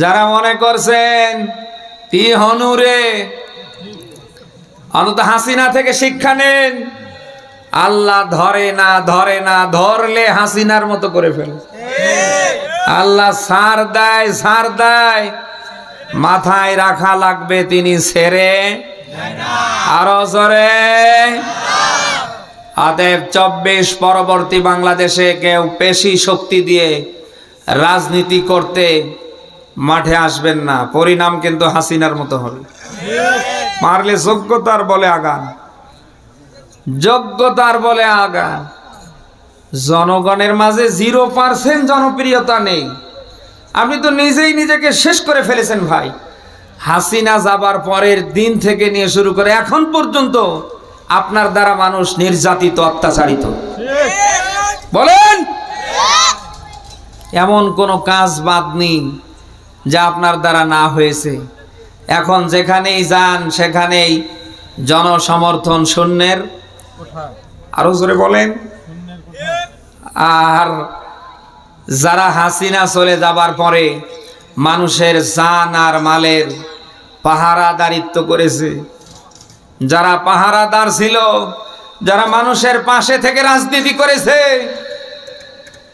যারা মনে করছেন, ই হনুরে অন্তত হাসিনা থেকে শিক্ষা নেন। আল্লাহ ধরে না ধরে না, ধরলে হাসিনার মতো করে ফেলে। আল্লাহ সার দেয় সার দেয়। মাথায় রাখা লাগবে, তিনি ছেড়ে আরও জোরে। অতএব চব্বিশ পরবর্তী বাংলাদেশে কেউ পেশি শক্তি দিয়ে রাজনীতি করতে মাঠে আসবেন না, পরিণাম কিন্তু হাসিনার মতো হবে। মারলে যোগ্যতার বলে আগান, যোগ্যতার বলে আগান। জনগণের মাঝে জিরো পার্সেন্ট জনপ্রিয়তা নেই। আপনি তো নিজেই নিজেকে শেষ করে ফেলেছেন ভাই। হাসিনা যাবার পরের দিন থেকে নিয়ে শুরু করে এখন পর্যন্ত আপনার দ্বারা মানুষ নির্যাতিত, অত্যাচারিত। বলেন! এমন কোনো কাজ বাদ নেই। যা আপনার দ্বারা না হয়েছে। এখন যেখানেই যান, সেখানেই জনসমর্থন শূন্যের। আরও জোরে বলেন। আর যারা হাসিনা চলে যাবার পরে মানুষের জান আর মালের পাহারাদারিত্ব করেছে, যারা পাহারাদার ছিল, যারা মানুষের পাশে থেকে রাজনীতি করেছে,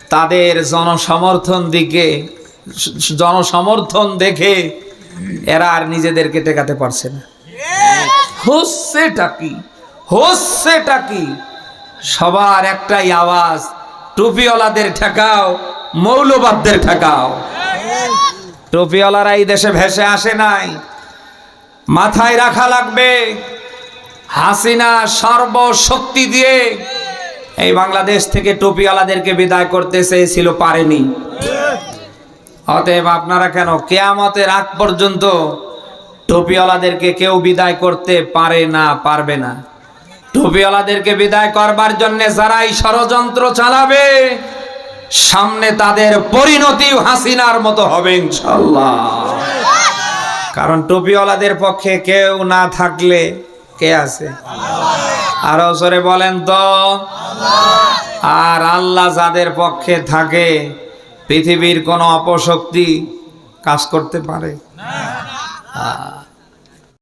তাদের জনসমর্থন দিকে জনসমর্থন দেখে এরা আর নিজেদেরকে টেকাতে পারছে না। হচ্ছেটা কি? হচ্ছেটা কি? সবার একটাই আওয়াজ, টুপিওয়ালাদের ঠেকাও, মৌলবাদদের ঠেকাও। টুপিওয়ালারা এই দেশে ভেসে আসে নাই। মাথায় রাখা লাগবে, হাসিনা সর্বশক্তি দিয়ে এই বাংলাদেশ থেকে টুপিওয়ালাদেরকে বিদায় করতে চেয়েছিল, পারেনি। অতএব আপনারা কেন কেয়ামতের আগ পর্যন্ত টুপিওয়ালাদেরকে কেউ বিদায় করতে পারে না, পারবে না? টুপিওয়ালাদেরকে বিদায় করবার জন্য যারাই ষড়যন্ত্র চালাবে, সামনে তাদের পরিণতি হাসিনার মতো হবে ইনশাল্লাহ কারণ টুপিওয়ালাদের পক্ষে কেউ না থাকলে কে আছে? আর জোরে বলেন তো। আর আল্লাহ যাদের পক্ষে থাকে পৃথিবীর কোনো অপশক্তি কাজ করতে পারে? আহ,